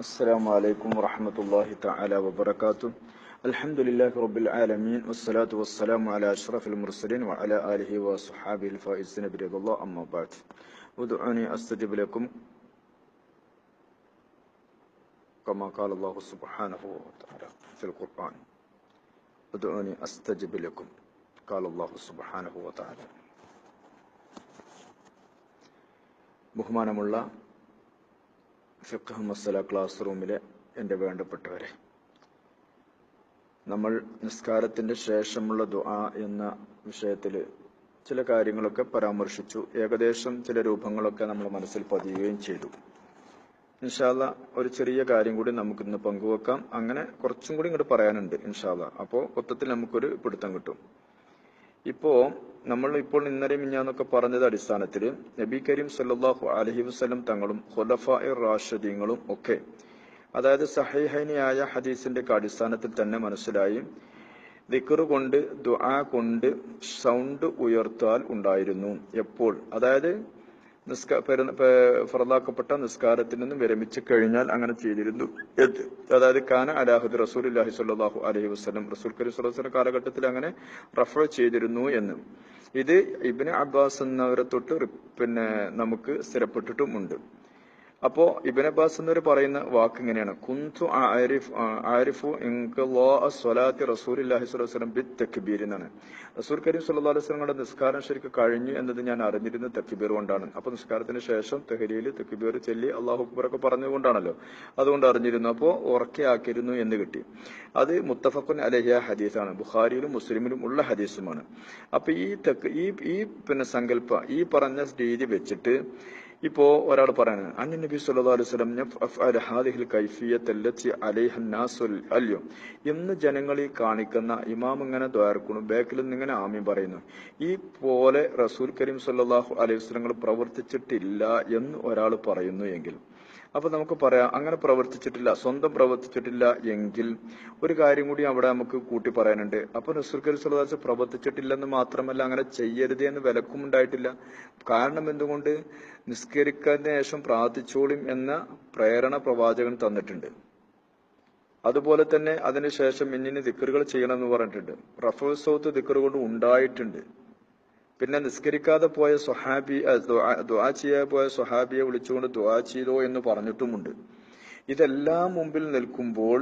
السلام عليكم ورحمة الله تعالى وبركاته الحمد لله رب العالمين والصلاة والسلام على أشرف المرسلين وعلى آله وصحابه الفائزين برضا الله أما بعد ادعوني أستجب لكم كما قال الله سبحانه وتعالى في القرآن ادعوني أستجب لكم قال الله سبحانه وتعالى ബഹുമാനമുള്ള ഫിഖ് മസല ക്ലാസ് റൂമിലെ എന്റെ വേണ്ടപ്പെട്ടവരെ. നമ്മൾ നിസ്കാരത്തിന്റെ ശേഷമുള്ള ദുആ എന്ന വിഷയത്തിൽ ചില കാര്യങ്ങളൊക്കെ പരാമർശിച്ചു. ഏകദേശം ചില രൂപങ്ങളൊക്കെ നമ്മൾ മനസ്സിൽ പതിയുകയും ചെയ്തു. ഇൻഷാല്ല ഒരു ചെറിയ കാര്യം കൂടി നമുക്ക് ഇന്ന് പങ്കുവെക്കാം. അങ്ങനെ കുറച്ചും കൂടി ഇങ്ങോട്ട് പറയാനുണ്ട് ഇൻഷാല്ല അപ്പോൾ മൊത്തത്തിൽ നമുക്കൊരു പിടുത്തം കിട്ടും. ഇപ്പോ നമ്മൾ ഇപ്പോൾ ഇന്നലെ മിഞ്ഞാന്നൊക്കെ പറഞ്ഞത് അടിസ്ഥാനത്തിൽ നബി കരീം സല്ലാഹു അലഹി വസ്ലം തങ്ങളും ഖുലഫാഇ റാഷിദീങ്ങളും ഒക്കെ അതായത് സഹൈഹൈനിയായ ഹദീസിന്റെ അടിസ്ഥാനത്തിൽ തന്നെ മനസ്സിലായി ദിക്റ് കൊണ്ട് ദുആ കൊണ്ട് സൗണ്ട് ഉയർത്താൽ ഉണ്ടായിരുന്നു. എപ്പോൾ? അതായത് നിസ്ക ഫറലാക്കപ്പെട്ട നിസ്കാരത്തിൽ നിന്ന് വിരമിച്ചു കഴിഞ്ഞാൽ അങ്ങനെ ചെയ്തിരുന്നു. അതായത് കാന അലാഹുദ് റസൂൽ അല്ലാഹി സ്വല്ലല്ലാഹു അലഹി വസ്ലം റസൂൽ കരീം വസല്ലം കാലഘട്ടത്തിൽ അങ്ങനെ റഫർ ചെയ്തിരുന്നു എന്ന്. ഇത് ഇബിന് അബ്ബാസ് എന്നവരെ തൊട്ട് പിന്നെ നമുക്ക് സ്ഥിരപ്പെട്ടിട്ടും ഉണ്ട് അപ്പോ ഇബിൻ അബ്ബാസ് എന്നവർ പറയുന്ന വാക്ക് ഇങ്ങനെയാണ്. കുന്തു ആരിഫ് ആരിഫു സ്വലാത്തി റസൂലുള്ളാഹി സ്വല്ലല്ലാഹു അലൈഹി വസല്ലം ബിത് തക്ബീർ എന്നാണ്. റസൂൽ കരീം അലൈഹി വസല്ലമയുടെ നിസ്കാരം ശരിക്കും കഴിഞ്ഞു എന്നത് ഞാൻ അറിഞ്ഞിരുന്ന തക്ബീർ കൊണ്ടാണ്. അപ്പൊ നിസ്കാരത്തിന് ശേഷം തെഹലിയിൽ തക്ബീർ ചെല്ലി അള്ളാഹു അക്ബർ ഒക്കെ പറഞ്ഞുകൊണ്ടാണല്ലോ. അതുകൊണ്ട് അറിഞ്ഞിരുന്നു. അപ്പോ ഉറക്കെയാക്കിയിരുന്നു എന്ന് കിട്ടി. അത് മുത്തഫക്കുൻ അലഹിയ ഹദീസാണ്. ബുഖാരിയിലും മുസ്ലിമിലും ഉള്ള ഹദീസുമാണ്. അപ്പൊ ഈ തെക്ക് ഈ ഈ പിന്നെ സങ്കല്പ ഈ പറഞ്ഞ രീതി വെച്ചിട്ട് ഇപ്പോ ഒരാൾ പറയുന്നത് അന്ന നബി അലൈഹി അല്യോ. ഈ കാണിക്കുന്ന ഇമാം ഇങ്ങനെ ദ്വാരക്കുന്നു ബാക്കിൽ നിന്ന് ഇങ്ങനെ ആമീൻ പറയുന്നു. ഈ പോലെ റസൂൽ കരീം സല്ലാഹു അലൈഹി വസല്ലം പ്രവർത്തിച്ചിട്ടില്ല എന്ന് ഒരാൾ പറയുന്നു എങ്കിൽ. അപ്പൊ നമുക്ക് പറയാം അങ്ങനെ പ്രവർത്തിച്ചിട്ടില്ല സ്വന്തം പ്രവർത്തിച്ചിട്ടില്ല എങ്കിൽ ഒരു കാര്യം കൂടി അവിടെ നമുക്ക് കൂട്ടി പറയാനുണ്ട്. അപ്പൊ റസൂൽ കരീം വസല്ലം പ്രവർത്തിച്ചിട്ടില്ലെന്ന് മാത്രമല്ല അങ്ങനെ ചെയ്യരുത് എന്ന് വിലക്കും ഉണ്ടായിട്ടില്ല. കാരണം എന്തുകൊണ്ട്? നിസ്കരിക്കുന്നതിന് ശേഷം പ്രാർത്ഥിച്ചോളും എന്ന പ്രേരണ പ്രവാചകൻ തന്നിട്ടുണ്ട്. അതുപോലെ തന്നെ അതിനുശേഷം ഇന്നിന് ദിക്കറുകൾ ചെയ്യണം എന്ന് പറഞ്ഞിട്ടുണ്ട്. റഫൽ സൗത്ത് ദിക്കർ കൊണ്ട് ഉണ്ടായിട്ടുണ്ട്. പിന്നെ നിസ്കരിക്കാതെ പോയ സ്വഹാബി ദ്വാ ചെയ്യാതെ പോയ സ്വഹാബിയെ വിളിച്ചുകൊണ്ട് ദ്വാ ചെയ്തോ എന്ന് പറഞ്ഞിട്ടുമുണ്ട്. ഇതെല്ലാം മുമ്പിൽ നിൽക്കുമ്പോൾ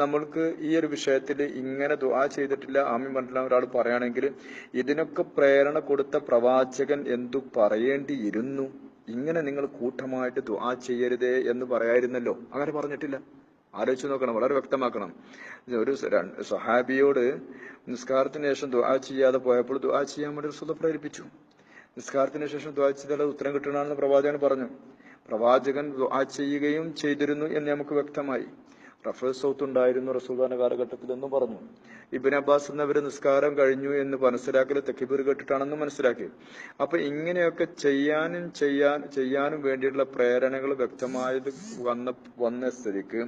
നമ്മൾക്ക് ഈ ഒരു വിഷയത്തിൽ ഇങ്ങനെ ദ്വാ ചെയ്തിട്ടില്ല ആമി മണ്ഡലം ഒരാൾ പറയുകയാണെങ്കിൽ ഇതിനൊക്കെ പ്രേരണ കൊടുത്ത പ്രവാചകൻ എന്തു പറയേണ്ടിയിരുന്നു? ഇങ്ങനെ നിങ്ങൾ കൂട്ടമായിട്ട് ദുആ ചെയ്യരുതേ എന്ന് പറയായിരുന്നല്ലോ. അങ്ങനെ പറഞ്ഞിട്ടില്ല. ആലോചിച്ച് നോക്കണം വളരെ വ്യക്തമാക്കണം. ഒരു സഹാബിയോട് നിസ്കാരത്തിന് ശേഷം ദുആ ചെയ്യാതെ പോയപ്പോൾ ദുആ ചെയ്യാൻ വേണ്ടി റസൂൽ പ്രേരിപ്പിച്ചു. നിസ്കാരത്തിന് ശേഷം ദുആ ചെയ്താൽ ഉത്തരം കിട്ടണമെന്ന് പ്രവാചകൻ പറഞ്ഞു. പ്രവാചകൻ ദുആ ചെയ്യുകയും ചെയ്തിരുന്നു എന്ന് നമുക്ക് വ്യക്തമായി. റഫൽ സൗത്ത് ഉണ്ടായിരുന്നു റസൂദാന കാലഘട്ടത്തിൽ എന്നും പറഞ്ഞു. ഇബിൻ അബ്ബാസ് എന്നവര് നിസ്കാരം കഴിഞ്ഞു എന്ന് മനസ്സിലാക്കൽ തെക്കിബീർ കേട്ടിട്ടാണെന്ന് മനസ്സിലാക്കി. അപ്പൊ ഇങ്ങനെയൊക്കെ ചെയ്യാനും ചെയ്യാൻ ചെയ്യാനും വേണ്ടിയിട്ടുള്ള പ്രേരണകൾ വ്യക്തമായത് വന്ന വന്ന സ്ഥിതിക്ക്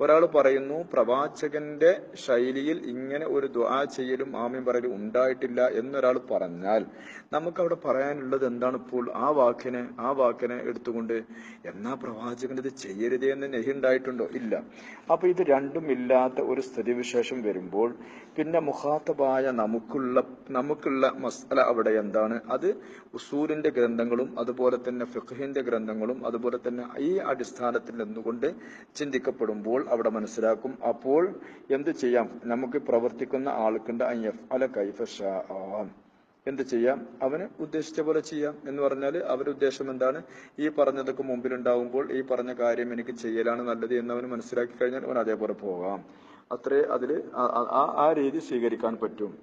ഒരാൾ പറയുന്നു പ്രവാചകന്റെ ശൈലിയിൽ ഇങ്ങനെ ഒരു ദ്വാ ചെയ്യലും ആമയും പറയലും ഉണ്ടായിട്ടില്ല എന്നൊരാൾ പറഞ്ഞാൽ നമുക്ക് അവിടെ പറയാനുള്ളത് എന്താണ് ഇപ്പോൾ ആ വാക്കിനെ ആ വാക്കിനെ എടുത്തുകൊണ്ട് എന്നാ പ്രവാചകൻ ഇത് ചെയ്യരുതേ എന്ന് നെഹി ഉണ്ടായിട്ടുണ്ടോ? ഇല്ല. അപ്പൊ ഇത് രണ്ടും ഇല്ലാത്ത ഒരു സ്ഥിതിവിശേഷം വരുമ്പോൾ പിന്നെ മുഖാത്തബായ നമുക്കുള്ള നമുക്കുള്ള മസല അവിടെ എന്താണ്? അത് ഉസൂലിന്റെ ഗ്രന്ഥങ്ങളും അതുപോലെ തന്നെ ഫിഖഹിന്റെ ഗ്രന്ഥങ്ങളും അതുപോലെ തന്നെ ഈ അടിസ്ഥാനത്തിൽ നിന്നുകൊണ്ട് ചിന്തിക്കപ്പെടുമ്പോൾ അവിടെ മനസ്സിലാക്കും. അപ്പോൾ എന്ത് ചെയ്യാം? നമുക്ക് പ്രവർത്തിക്കുന്ന ആൾക്കുണ്ട് അയ്യഫ് അല കൈഫ ഷാ. എന്ത് ചെയ്യാം? അവന് ഉദ്ദേശിച്ച പോലെ ചെയ്യാം എന്ന് പറഞ്ഞാൽ അവരുടെ ഉദ്ദേശം എന്താണ്? ഈ പറഞ്ഞതൊക്കെ മുമ്പിലുണ്ടാവുമ്പോൾ ഈ പറഞ്ഞ കാര്യം എനിക്ക് ചെയ്യലാണ് നല്ലത് എന്ന് അവന് മനസ്സിലാക്കി കഴിഞ്ഞാൽ അവൻ അതേപോലെ പോകാം. അത്രേ അതിൽ ആ- ആ രീതി സ്വീകരിക്കാൻ പറ്റും.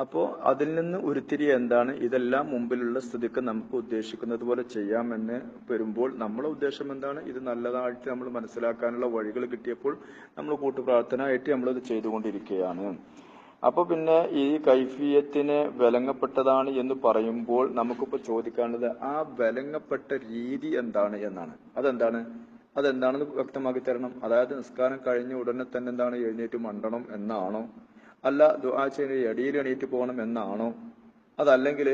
അപ്പോ അതിൽ നിന്ന് ഉരുത്തിരി എന്താണ്? ഇതെല്ലാം മുമ്പിലുള്ള സ്ഥിതിക്ക് നമുക്ക് ഉദ്ദേശിക്കുന്നത് പോലെ ചെയ്യാമെന്ന് വരുമ്പോൾ നമ്മളെ ഉദ്ദേശം എന്താണ്? ഇത് നല്ലതായിട്ട് നമ്മൾ മനസ്സിലാക്കാനുള്ള വഴികൾ കിട്ടിയപ്പോൾ നമ്മൾ കൂട്ടുപ്രാർത്ഥന ആയിട്ട് നമ്മളത് ചെയ്തുകൊണ്ടിരിക്കുകയാണ്. അപ്പൊ പിന്നെ ഈ കൈഫിയത്തിന് വിലങ്ങപ്പെട്ടതാണ് എന്ന് പറയുമ്പോൾ നമുക്കിപ്പോ ചോദിക്കാനുള്ളത് ആ വിലങ്ങപ്പെട്ട രീതി എന്താണ് എന്നാണ്. അതെന്താണ്? അതെന്താണെന്ന് വ്യക്തമാക്കി തരണം. അതായത് നിസ്കാരം കഴിഞ്ഞ ഉടനെ തന്നെ എന്താണ് എഴുന്നേറ്റ് മണ്ടണം എന്നാണോ? അല്ല ദുആ ചെയ്യുന്ന ഇടയിൽ എണീറ്റ് പോകണം എന്നാണോ? അതല്ലെങ്കിൽ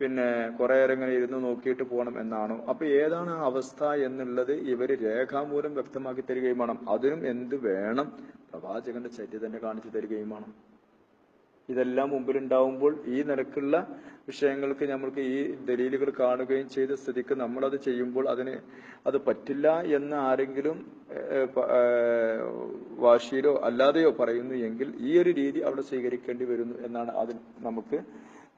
പിന്നെ കുറെ നേരം ഇങ്ങനെ ഇരുന്ന് നോക്കിയിട്ട് പോകണം എന്നാണോ? അപ്പൊ ഏതാണ് ആ അവസ്ഥ എന്നുള്ളത് ഇവർ രേഖാമൂലം വ്യക്തമാക്കി തരികയും വേണം. അതിനും എന്ത് വേണം? പ്രവാചകന്റെ ചര്യ തന്നെ കാണിച്ചു തരികയും വേണം. ഇതെല്ലാം മുമ്പിലുണ്ടാവുമ്പോൾ ഈ നിരക്കുള്ള വിഷയങ്ങൾക്ക് നമ്മൾക്ക് ഈ ദലീലുകൾ കാണുകയും ചെയ്ത സ്ഥിതിക്ക് നമ്മളത് ചെയ്യുമ്പോൾ അതിന് അത് പറ്റില്ല എന്ന് ആരെങ്കിലും വാശിയിലോ അല്ലാതെയോ പറയുന്നു എങ്കിൽ ഈ ഒരു രീതി അവിടെ സ്വീകരിക്കേണ്ടി വരുന്നു എന്നാണ് അതിൽ നമുക്ക്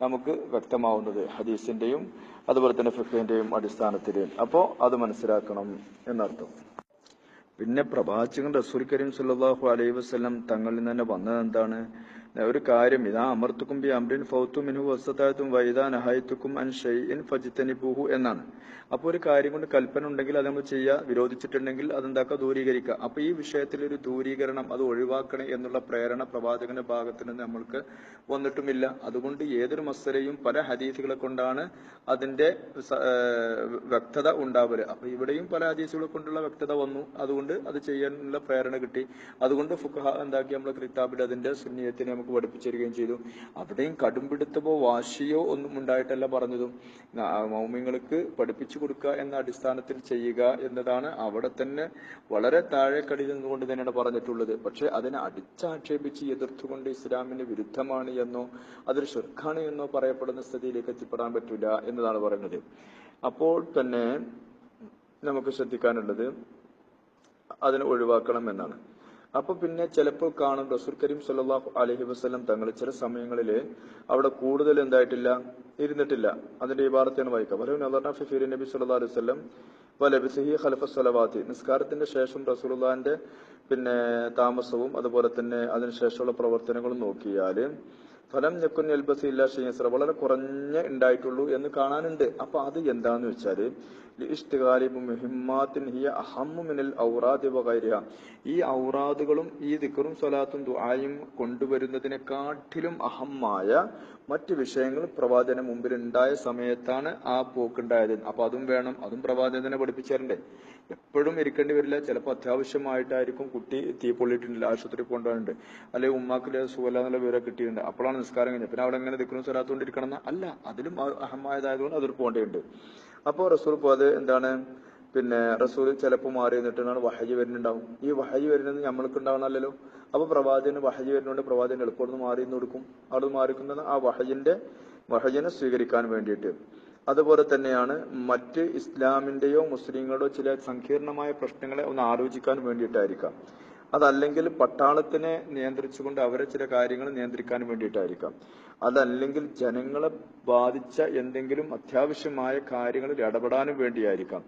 നമുക്ക് വ്യക്തമാവുന്നത് ഹദീസിന്റെയും അതുപോലെ തന്നെ ഫിഖിന്റെയും അടിസ്ഥാനത്തിൽ. അപ്പോൾ അത് മനസ്സിലാക്കണം എന്നർത്ഥം. പിന്നെ പ്രവാചകൻ റസൂൽ കരീം സല്ലാഹു അലൈഹി വസല്ലം തങ്ങളിൽ നിന്ന് തന്നെ വന്നത് എന്താണ്? ഒരു കാര്യം ഇതാ അമർത്തുക്കും ബി അമ്രിൻ ഫൗത്തു മിൻഹു വസ്തതാത്തും വൈദാ നഹായത്തുക്കും അൻ ഷൈഇൻ ഫജ്തനിബൂഹു എന്നാണ്. അപ്പോൾ ഒരു കാര്യം കൊണ്ട് കൽപ്പന ഉണ്ടെങ്കിൽ അത് നമ്മൾ ചെയ്യുക വിരോധിച്ചിട്ടുണ്ടെങ്കിൽ അതെന്താക്കുക ദൂരീകരിക്കുക അപ്പൊ ഈ വിഷയത്തിൽ ഒരു ദൂരീകരണം അത് ഒഴിവാക്കണേ എന്നുള്ള പ്രേരണ പ്രവാചകന്റെ ഭാഗത്ത് നിന്ന് നമ്മൾക്ക് വന്നിട്ടുമില്ല. അതുകൊണ്ട് ഏതൊരു മസ്സരയും പല ഹദീസുകളെ കൊണ്ടാണ് അതിന്റെ വ്യക്തത ഉണ്ടാവൽ. അപ്പൊ ഇവിടെയും പല ഹദീസുകളെ കൊണ്ടുള്ള വ്യക്തത വന്നു. അതുകൊണ്ട് അത് ചെയ്യാനുള്ള പ്രേരണ കിട്ടി. അതുകൊണ്ട് ഫുഖ എന്താക്കി നമ്മൾ കിതാബിൽ അതിന്റെ സുന്നിയത്തിനെ നമുക്ക് പഠിപ്പിച്ചു തരികയും ചെയ്തു. അവിടെയും കടുംപിടുത്തമോ വാശിയോ ഒന്നും ഉണ്ടായിട്ടല്ല പറഞ്ഞതും. മൗമ്യങ്ങൾക്ക് പഠിപ്പിച്ചു കൊടുക്കുക എന്ന അടിസ്ഥാനത്തിൽ ചെയ്യുക എന്നതാണ് അവിടെ തന്നെ വളരെ താഴെ കടി നിന്നുകൊണ്ട് തന്നെയാണ് പറഞ്ഞിട്ടുള്ളത്. പക്ഷെ അതിനെ അടിച്ചാക്ഷേപിച്ച് എതിർത്തുകൊണ്ട് ഇസ്ലാമിന് വിരുദ്ധമാണ് എന്നോ അതൊരു ഷിർഖാണ് എന്നോ പറയപ്പെടുന്ന സ്ഥിതിയിലേക്ക് എത്തിപ്പെടാൻ പറ്റില്ല എന്നതാണ് പറയുന്നത്. അപ്പോൾ തന്നെ നമുക്ക് ശ്രദ്ധിക്കാനുള്ളത് അതിനെ ഒഴിവാക്കണം എന്നാണ്. അപ്പൊ പിന്നെ ചിലപ്പോൾ കാണും റസൂൽ കരീം സല്ലാഹു അലഹി വസ്ലം തങ്ങൾ ചില സമയങ്ങളിൽ അവിടെ കൂടുതൽ എന്തായിട്ടില്ല? ഇരുന്നിട്ടില്ല. അതിന്റെ ഈ വാർത്തയാണ് വായിക്കുക വലു നബി അലൈഹി സ്വലവാത്തി. നിസ്കാരത്തിന്റെ ശേഷം റസൂലുള്ളാന്റെ പിന്നെ താമസവും അതുപോലെ തന്നെ അതിനുശേഷമുള്ള പ്രവർത്തനങ്ങളും നോക്കിയാൽ ഫലം ഞെക്കുൻ എൽബസ് ഇല്ല ഷീസ്ര വളരെ കുറഞ്ഞ ഉണ്ടായിട്ടുള്ളൂ എന്ന് കാണാനുണ്ട്. അപ്പൊ അത് എന്താന്ന് വഗൈരിഹ ഈ ഔറാദുകളും ഈ ദിക്കറും സ്വലാത്തും ദുആയും കൊണ്ടുവരുന്നതിനെക്കാട്ടിലും അഹമ്മായ മറ്റു വിഷയങ്ങൾ പ്രവാചകന് മുമ്പിൽ ഉണ്ടായ സമയത്താണ് ആ പോക്കുണ്ടായത്. അപ്പൊ അതും വേണം അതും പ്രവാചകൻ തന്നെ പഠിപ്പിച്ചാറുണ്ട് എപ്പോഴും ഇരിക്കേണ്ടി വരില്ല. ചിലപ്പോൾ അത്യാവശ്യമായിട്ടായിരിക്കും കുട്ടി തീ പൊള്ളിയിട്ടുണ്ട് ആശുപത്രി കൊണ്ടുപോകുന്നുണ്ട് അല്ലെങ്കിൽ ഉമ്മാക്കിലെ സുഖല്ല എന്നുള്ള വിവരം കിട്ടിയിട്ടുണ്ട്. അപ്പോഴാണ് നിസ്കാരം കഴിഞ്ഞത്. പിന്നെ അവിടെ എങ്ങനെ ദിക്കറും സ്വലാത്തുകൊണ്ട് ഇരിക്കണം അല്ല അതിലും അഹമായതായതുകൊണ്ട് അതൊരു പോകേണ്ടതുണ്ട് അപ്പോൾ റസൂൽ പോയത് എന്താണ്? പിന്നെ റസൂൽ ചിലപ്പോൾ മാറി നിന്നിട്ടാണ് വഹജ് വരുന്നുണ്ടാവും. ഈ വഹജ് വരുന്നത് നമ്മൾക്ക് ഉണ്ടാവണമല്ലോ അപ്പൊ പ്രവാചകന് വഹജ് വരുന്നുണ്ട് പ്രവാചകൻ എളുപ്പം മാറി നിന്ന് കൊടുക്കും. അവിടെ മാറിക്കുന്നത് ആ വഹജിന്റെ വഹജിനെ സ്വീകരിക്കാൻ വേണ്ടിയിട്ട്. അതുപോലെ തന്നെയാണ് മറ്റ് ഇസ്ലാമിന്റെയോ മുസ്ലിങ്ങളുടെയോ ചില സങ്കീർണമായ പ്രശ്നങ്ങളെ ഒന്ന് ആലോചിക്കാൻ വേണ്ടിയിട്ടായിരിക്കാം. അതല്ലെങ്കിൽ പട്ടാളത്തിനെ നിയന്ത്രിച്ചുകൊണ്ട് അവരെ ചില കാര്യങ്ങൾ നിയന്ത്രിക്കാൻ വേണ്ടിയിട്ടായിരിക്കാം. അതല്ലെങ്കിൽ ജനങ്ങളെ ബാധിച്ച എന്തെങ്കിലും അത്യാവശ്യമായ കാര്യങ്ങളിൽ ഇടപെടാനും വേണ്ടിയായിരിക്കാം.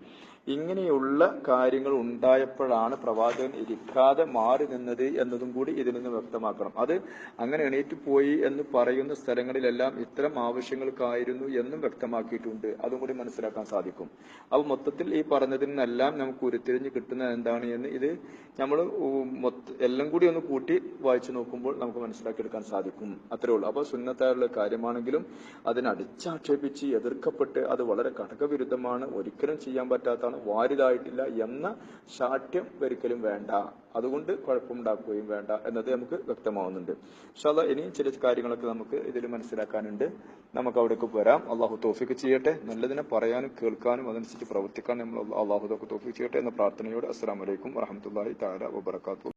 ഇങ്ങനെയുള്ള കാര്യങ്ങൾ ഉണ്ടായപ്പോഴാണ് പ്രവാചകൻ ഇരിക്കാതെ മാറി നിന്നത് എന്നതും കൂടി ഇതിൽ നിന്ന് വ്യക്തമാക്കണം. അത് അങ്ങനെ എണീറ്റ് പോയി എന്ന് പറയുന്ന സ്ഥലങ്ങളിലെല്ലാം ഇത്തരം ആവശ്യങ്ങൾക്കായിരുന്നു എന്നും വ്യക്തമാക്കിയിട്ടുണ്ട്. അതും കൂടി മനസ്സിലാക്കാൻ സാധിക്കും. അപ്പൊ മൊത്തത്തിൽ ഈ പറഞ്ഞതിൽ നിന്നെല്ലാം നമുക്ക് ഉരുത്തിരിഞ്ഞ് കിട്ടുന്നത് എന്താണ് എന്ന് ഇത് നമ്മൾ എല്ലാം കൂടി ഒന്ന് കൂട്ടി വായിച്ചു നോക്കുമ്പോൾ നമുക്ക് മനസ്സിലാക്കിയെടുക്കാൻ സാധിക്കും. അത്രേ ഉള്ളൂ. അപ്പൊ സുന്നത്തായുള്ള കാര്യമാണെങ്കിലും അതിനെ അടിച്ചാക്ഷേപിച്ച് എതിർക്കപ്പെട്ട് അത് വളരെ ഘടകവിരുദ്ധമാണ് ഒരിക്കലും ചെയ്യാൻ പറ്റാത്തതാണ് വാരിതായിട്ടില്ല എന്ന ശാഠ്യം ഒരിക്കലും വേണ്ട. അതുകൊണ്ട് കുഴപ്പമുണ്ടാക്കുകയും വേണ്ട എന്നത് നമുക്ക് വ്യക്തമാവുന്നുണ്ട്. പക്ഷേ ഇനിയും ചില കാര്യങ്ങളൊക്കെ നമുക്ക് ഇതിൽ മനസ്സിലാക്കാനുണ്ട്. നമുക്ക് അവിടേക്ക് വരാം. അള്ളാഹു തോഫിക്ക് ചെയ്യട്ടെ. നല്ലതിനെ പറയാനും കേൾക്കാനും അതനുസരിച്ച് പ്രവർത്തിക്കാനും നമ്മൾ അള്ളാഹു തോഫിക്ക് ചെയ്യട്ടെ എന്ന പ്രാർത്ഥനയോട് അസ്സാം വലൈക്കും വറഹമത്തല്ലാഹി താല വബർക്കാത്തു